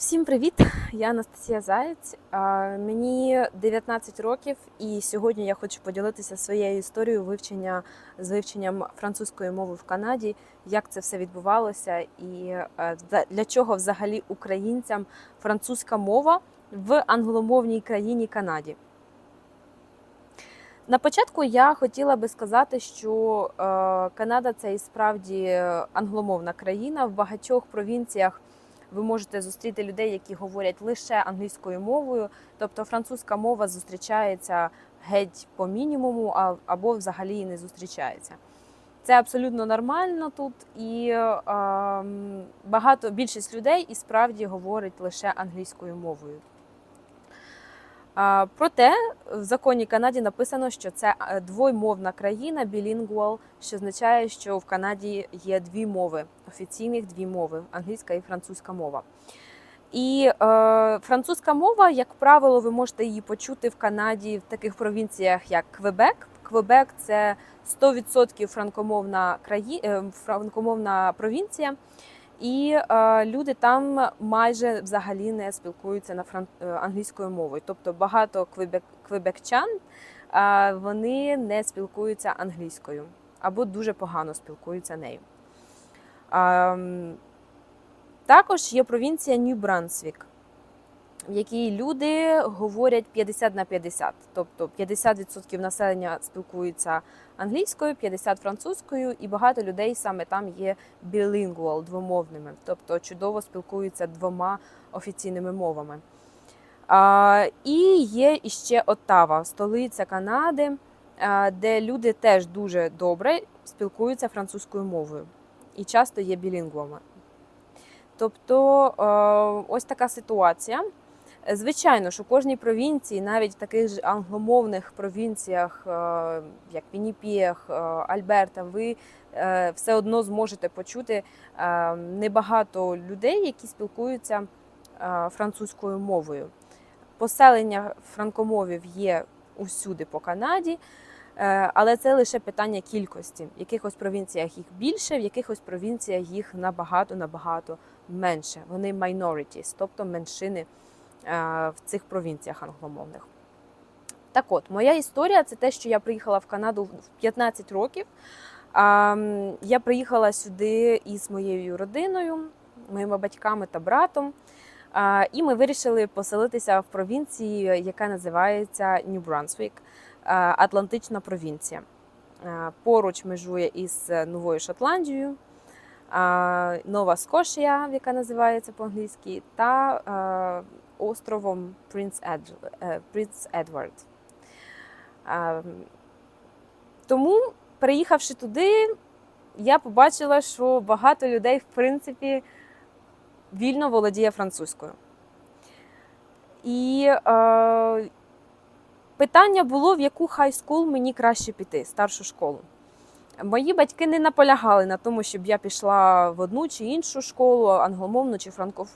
Всім привіт! Я Анастасія Заєць. Мені 19 років, і сьогодні я хочу поділитися своєю історією вивчення з вивченням французької мови в Канаді, як це все відбувалося, і е, для чого взагалі українцям французька мова в англомовній країні Канаді. На початку я хотіла би сказати, що е, Канада це і справді англомовна країна в багатьох провінціях ви можете зустріти людей, які говорять лише англійською мовою, тобто французька мова зустрічається геть по мінімуму, або взагалі не зустрічається. Це абсолютно нормально тут, і е, багато більшість людей і справді говорить лише англійською мовою. Проте в законі Канаді написано, що це е, двоймовна країна, bilingual, що означає, що в Канаді є дві мови, офіційних дві мови англійська і французька мова. І е, французька мова, як правило, ви можете її почути в Канаді в таких провінціях, як Квебек. Квебек це 100% франкомовна краї... е, франкомовна провінція. І е, люди там майже взагалі не спілкуються на фран... е, англійською мовою. Тобто багато квебек... квебекчан е, вони не спілкуються англійською або дуже погано спілкуються нею. Е, також є провінція Нью-Брансвік, якій люди говорять 50 на 50. Тобто 50% населення спілкуються англійською, 50 французькою, і багато людей саме там є білінгвал, двомовними, тобто чудово спілкуються двома офіційними мовами. А, і є іще Оттава, столиця Канади, де люди теж дуже добре спілкуються французькою мовою і часто є білінгвами. Тобто ось така ситуація. Е, Звичайно, що кожній провінції, навіть в таких ж англомовних провінціях, е, як Вінніпіг, е, Альберта, ви все одно зможете почути небагато людей, які спілкуються французькою мовою. Поселення франкомовів є усюди по Канаді, але це лише питання кількості. В якихось провінціях їх більше, в якихось провінціях їх набагато набагато менше. Вони minorities, тобто меншини в цих провінціях англомовних. Так от, моя історія це те, що я приїхала в Канаду в 15 років. Я приїхала сюди із моєю родиною, моїми батьками та братом. І ми вирішили поселитися в провінції, яка називається Нью-Брансвік, Атлантична провінція. Поруч межує із Новою Шотландією, Нова Скошія, яка називається по-англійськи, та островом Принц Ед- е, Принц Едвард. Тому, приїхавши туди, я побачила, що багато людей, в принципі, вільно володіє французькою. І е, питання було, в яку хай скул мені краще піти, старшу школу. Мої батьки не наполягали на тому, щоб я пішла в одну чи іншу школу, англомовну чи, франко,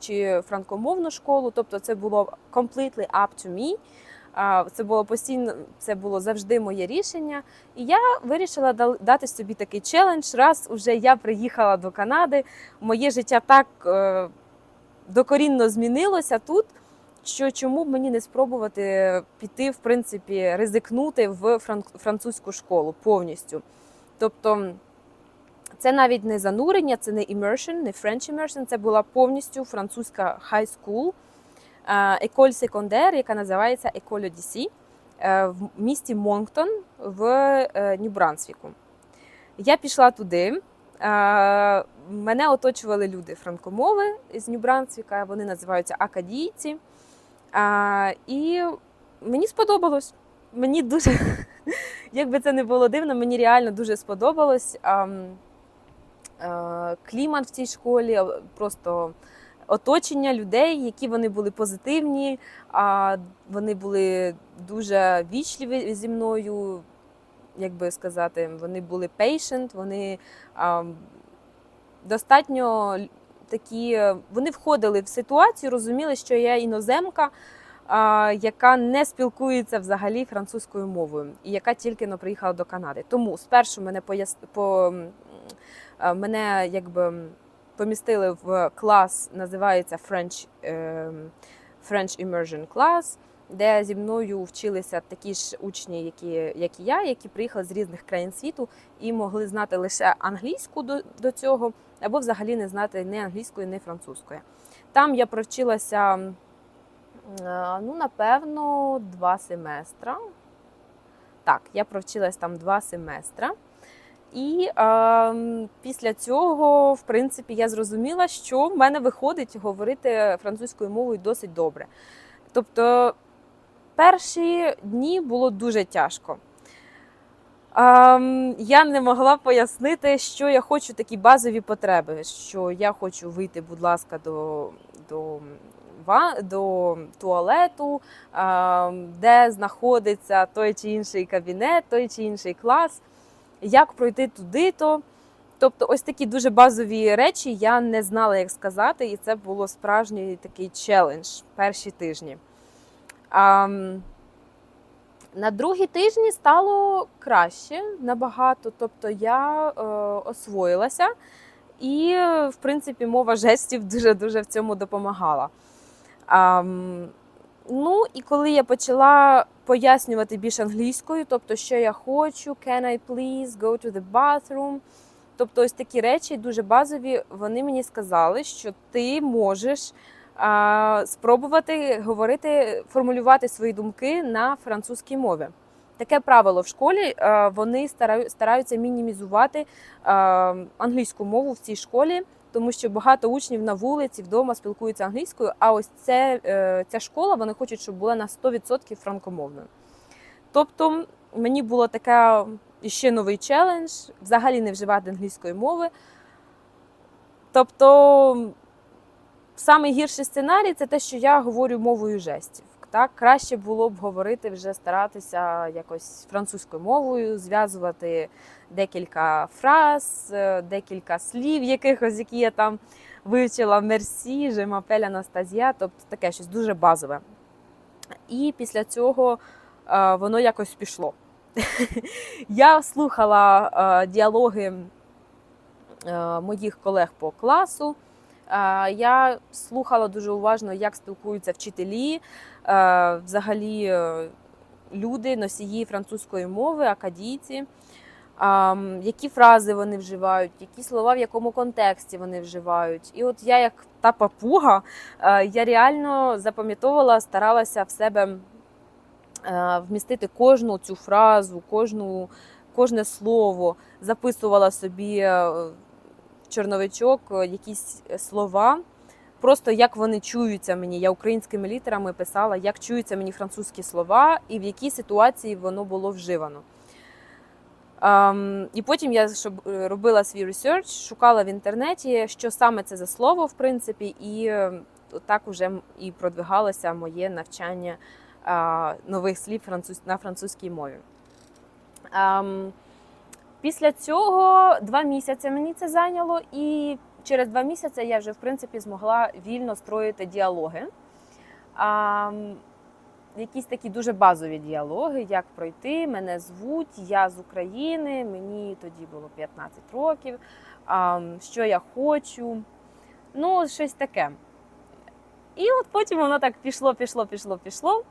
чи франкомовну школу. Тобто це було completely up to me. Це було постійно, це було завжди моє рішення. І я вирішила дати собі такий челендж. Раз уже я приїхала до Канади, моє життя так е, докорінно змінилося тут. Що чому б мені не спробувати піти, в принципі, ризикнути в фран- французьку школу повністю? Тобто це навіть не занурення, це не immersion, не French immersion, це була повністю французька high school, еколь секондер, яка називається Еколь Одісі в місті Монктон в е, Нью-Брансвіку. Я пішла туди. е, Мене оточували люди франкомови з Нью-Брансвіка, вони називаються акадійці. І мені сподобалось. Мені дуже, як би це не було дивно, мені реально дуже сподобалось. Е, клімат в цій школі, просто оточення людей, які вони були позитивні, вони були дуже вічливі зі мною, як би сказати, вони були patient, вони а, достатньо такі, е, вони входили в ситуацію, розуміли, що я іноземка, яка не спілкується взагалі французькою мовою, і яка тільки но приїхала до Канади. Тому спершу мене пояс... по... мене якби помістили в клас, називається French, ем, French Immersion Class, де зі мною вчилися такі ж учні, які, як і я, які приїхали з різних країн світу і могли знати лише англійську до, до цього, або взагалі не знати ні англійської, ні французької. Там я провчилася, ну, напевно, два семестра. Так, я провчилась там два семестра. І е, після цього, в принципі, я зрозуміла, що в мене виходить говорити французькою мовою досить добре. Тобто, перші дні було дуже тяжко. Ем, я не могла пояснити, що я хочу такі базові потреби. Що я хочу вийти, будь ласка, до, до, до туалету, де знаходиться той чи інший кабінет, той чи інший клас, як пройти туди-то. Тобто, ось такі дуже базові речі я не знала, як сказати, і це було справжній такий челендж перші тижні. Ам, на другі тижні стало краще набагато. Тобто я е, освоїлася, і, в принципі, мова жестів дуже-дуже в цьому допомагала. Ну, і коли я почала пояснювати більш англійською, тобто, що я хочу, can I please go to the bathroom. Тобто, ось такі речі дуже базові. Вони мені сказали, що ти можеш спробувати говорити, формулювати свої думки на французькій мові. Таке правило в школі. Вони стараються мінімізувати англійську мову в цій школі, тому що багато учнів на вулиці вдома спілкуються англійською. А ось це, е, ця школа вони хочуть, щоб була на 100% франкомовною. Тобто мені було таке ще новий челендж взагалі не вживати англійської мови. Тобто, самий гірший сценарій це те, що я говорю мовою жестів. Так, краще було б говорити, вже старатися якось французькою мовою, зв'язувати декілька фраз, е, декілька слів, якихось, які я там вивчила мерсі, жемапель Анастазія, тобто таке щось дуже базове. І після цього е, воно якось пішло. Я слухала е, діалоги моїх колег по класу. Е, Я слухала дуже уважно, як спілкуються вчителі, е, взагалі е, люди, носії французької мови, акадійці, які фрази вони вживають, які слова в якому контексті вони вживають. І от я, як та папуга, я реально запам'ятовувала, старалася в себе вмістити кожну цю фразу, кожну, кожне слово, записувала собі чорновичок е, якісь слова. Просто як вони чуються мені. Я українськими літерами писала, як чуються мені французькі слова і в якій ситуації воно було вживано. Ем, і потім я е, робила свій ресерч, шукала в інтернеті, що саме це за слово, в принципі, і е, так уже і продвигалося моє навчання а, нових слів француз, на французькій мові. Ем, після цього два місяці мені це зайняло, і через два місяці я вже в принципі змогла вільно строїти діалоги. Ем, якісь такі дуже базові діалоги, як пройти, мене звуть, я з України, мені тоді було 15 років, ем, що я хочу. Ну, щось таке. І от потім воно так пішло, пішло, пішло, пішло.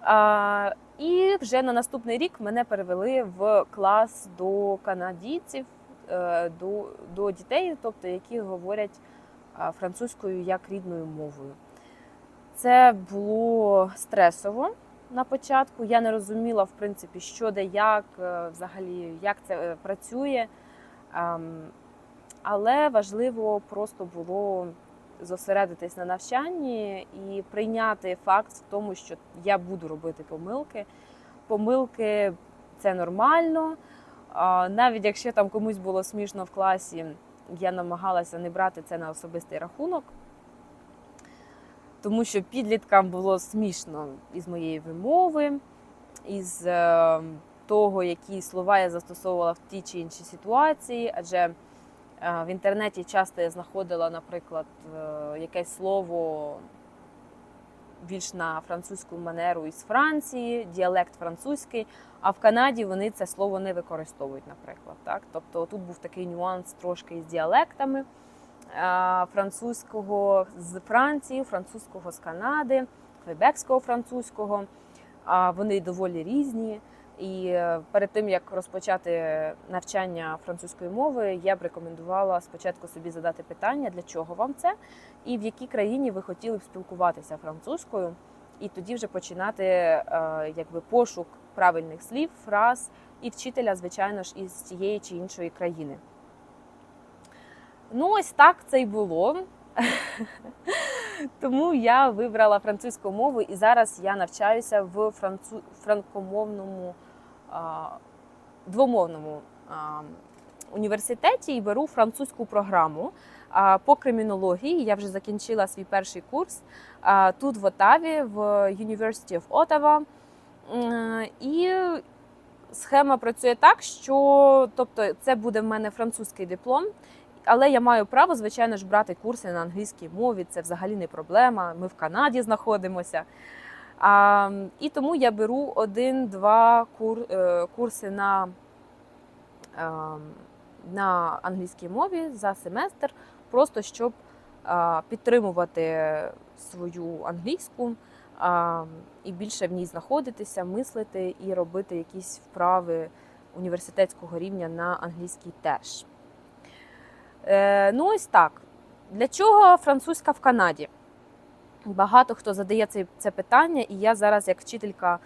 А, і вже на наступний рік мене перевели в клас до канадійців, е, до, до дітей, тобто які говорять французькою як рідною мовою. Це було стресово на початку. Я не розуміла, в принципі, що де як, е, взагалі, як це е, працює. Але важливо просто було зосередитись на навчанні і прийняти факт в тому, що я буду робити помилки. Помилки це нормально. Навіть якщо там комусь було смішно в класі, я намагалася не брати це на особистий рахунок, тому що підліткам було смішно із моєї вимови, із е, того, які слова я застосовувала в тій чи іншій ситуації, адже в інтернеті часто я знаходила, наприклад, е, якесь слово більш на французьку манеру із Франції, діалект французький, а в Канаді вони це слово не використовують, наприклад. Так? Тобто тут був такий нюанс трошки із діалектами. французького з Франції, французького з Канади, квебекського французького. А Вони доволі різні. І е, перед тим як розпочати навчання французької мови, я б рекомендувала спочатку собі задати питання, для чого вам це, і в якій країні ви хотіли б спілкуватися французькою, і тоді вже починати е, якби пошук правильних слів, фраз і вчителя, звичайно ж, із тієї чи іншої країни. Ну, ось так це й було. Тому я вибрала французьку мову, і зараз я навчаюся в францу... франкомовному двомовному університеті і беру французьку програму. По кримінології я вже закінчила свій перший курс тут, в Отаві, в University of Ottawa. І схема працює так, що тобто, це буде в мене французький диплом. Але я маю право, звичайно ж, брати курси на англійській мові. Це взагалі не проблема. Ми в Канаді знаходимося. А, і тому я беру один-два кур, е, курси на, е, на англійській мові за семестр, просто щоб підтримувати свою англійську і більше в ній знаходитися, мислити і робити якісь вправи університетського рівня на англійській теж. Е, ну, ось так. Для чого французька в Канаді? Багато хто задає це, це питання, і я зараз, як вчителька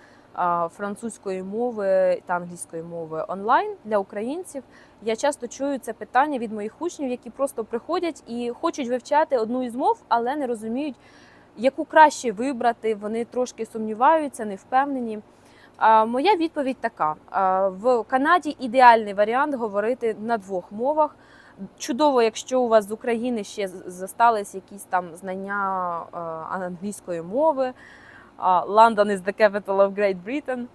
французької мови та англійської мови онлайн для українців, я часто чую це питання від моїх учнів, які просто приходять і хочуть вивчати одну із мов, але не розуміють, яку краще вибрати. Вони трошки сумніваються, не впевнені. Моя відповідь така: в Канаді ідеальний варіант говорити на двох мовах. Чудово, якщо у вас з України ще зостались якісь там знання е, англійської мови. А, London is the capital of Great Britain.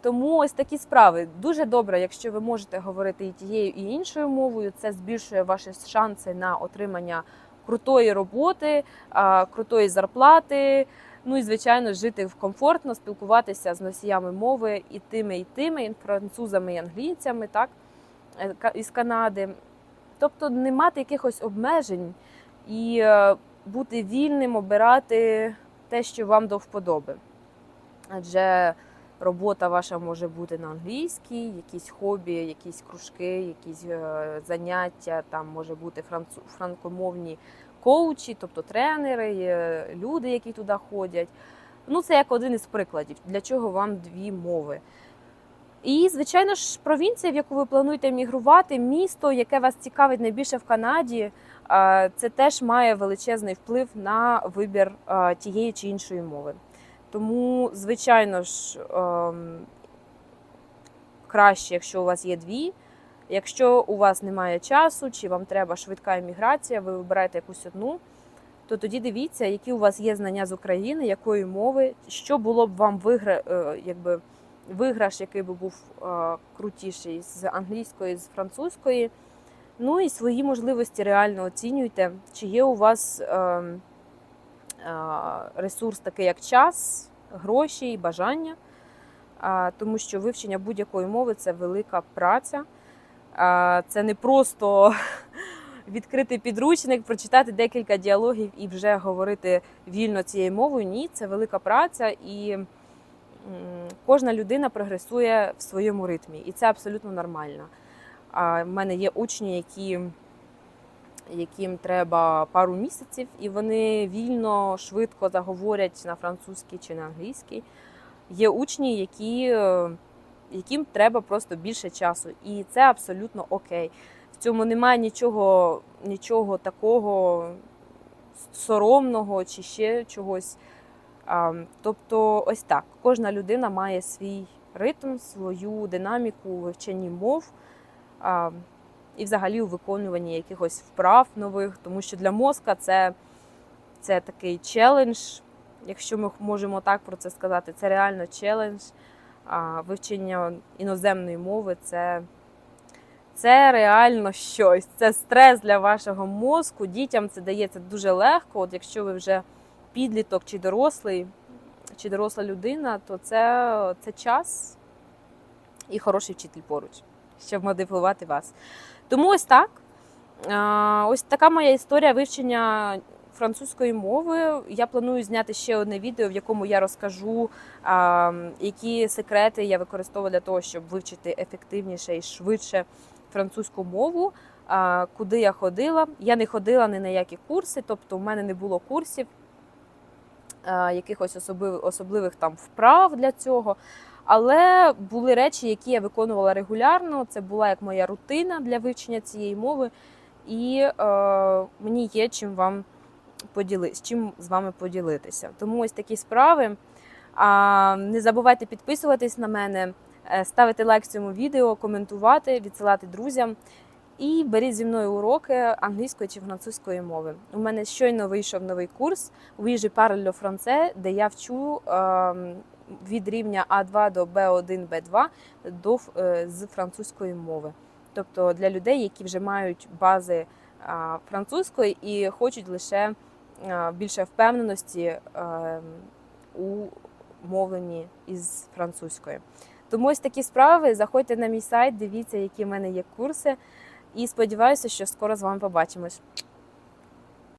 Тому ось такі справи. Дуже добре, якщо ви можете говорити і тією, і іншою мовою. Це збільшує ваші шанси на отримання крутої роботи, а, крутої зарплати. Ну і звичайно, жити комфортно, спілкуватися з носіями мови і тими, і тими, і французами, і англійцями, так е, із Канади. Тобто не мати якихось обмежень і е, бути вільним, обирати те, що вам до вподоби. Адже робота ваша може бути на англійській, якісь хобі, якісь кружки, якісь е, заняття, там може бути франкомовні коучі, тобто тренери, люди, які туди ходять. Ну, це як один із прикладів, для чого вам дві мови. І, звичайно ж, провінція, в яку ви плануєте мігрувати, місто, яке вас цікавить найбільше в Канаді, це теж має величезний вплив на вибір тієї чи іншої мови. Тому, звичайно ж, ем, краще, якщо у вас є дві. Якщо у вас немає часу, чи вам треба швидка еміграція, ви вибираєте якусь одну, то тоді дивіться, які у вас є знання з України, якої мови, що було б вам вигра, е, якби, виграш, який би був е, крутіший з англійської, з французької. Ну і свої можливості реально оцінюйте, чи є у вас е, е, ресурс такий, як час, гроші і бажання. Тому що вивчення будь-якої мови це велика праця. Це не просто відкрити підручник, прочитати декілька діалогів і вже говорити вільно цією мовою. Ні, це велика праця, і кожна людина прогресує в своєму ритмі, і це абсолютно нормально. А в мене є учні, які, яким треба пару місяців, і вони вільно, швидко заговорять на французькій чи на англійській. Є учні, які, е, яким треба просто більше часу, і це абсолютно окей. В цьому немає нічого, нічого такого соромного чи ще чогось. Тобто, ось так. Кожна людина має свій ритм, свою динаміку у вивченні мов і взагалі у виконуванні якихось вправ нових, тому що для мозка це, це такий челендж, якщо ми можемо так про це сказати, це реально челендж. А, Вивчення іноземної мови це, це реально щось. Це стрес для вашого мозку. Дітям це дається дуже легко. От якщо ви вже підліток чи дорослий, чи доросла людина, то це, це час і хороший вчитель поруч, щоб мотивувати вас. Тому ось так. Ось така моя історія вивчення французької мови. Я планую зняти ще одне відео, в якому я розкажу, які секрети я використовую для того, щоб вивчити ефективніше і швидше французьку мову. Куди я ходила? Я не ходила ні на які курси, тобто в мене не було курсів, якихось особливих, особливих там вправ для цього. Але були речі, які я виконувала регулярно. Це була як моя рутина для вивчення цієї мови, і е, мені є чим вам поділи, з чим з вами поділитися. Тому ось такі справи. А, не забувайте підписуватись на мене, е, ставити лайк цьому відео, коментувати, відсилати друзям. І беріть зі мною уроки англійської чи французької мови. У мене щойно вийшов новий курс «Oui, je parle le français», де я вчу ем, від рівня А2 до Б1, Б2 до е, з французької мови. Тобто для людей, які вже мають бази французької і хочуть лише більше впевненості е, у мовленні із французької. Тому ось такі справи. Заходьте на мій сайт, дивіться, які в мене є курси. І сподіваюся, що скоро з вами побачимось.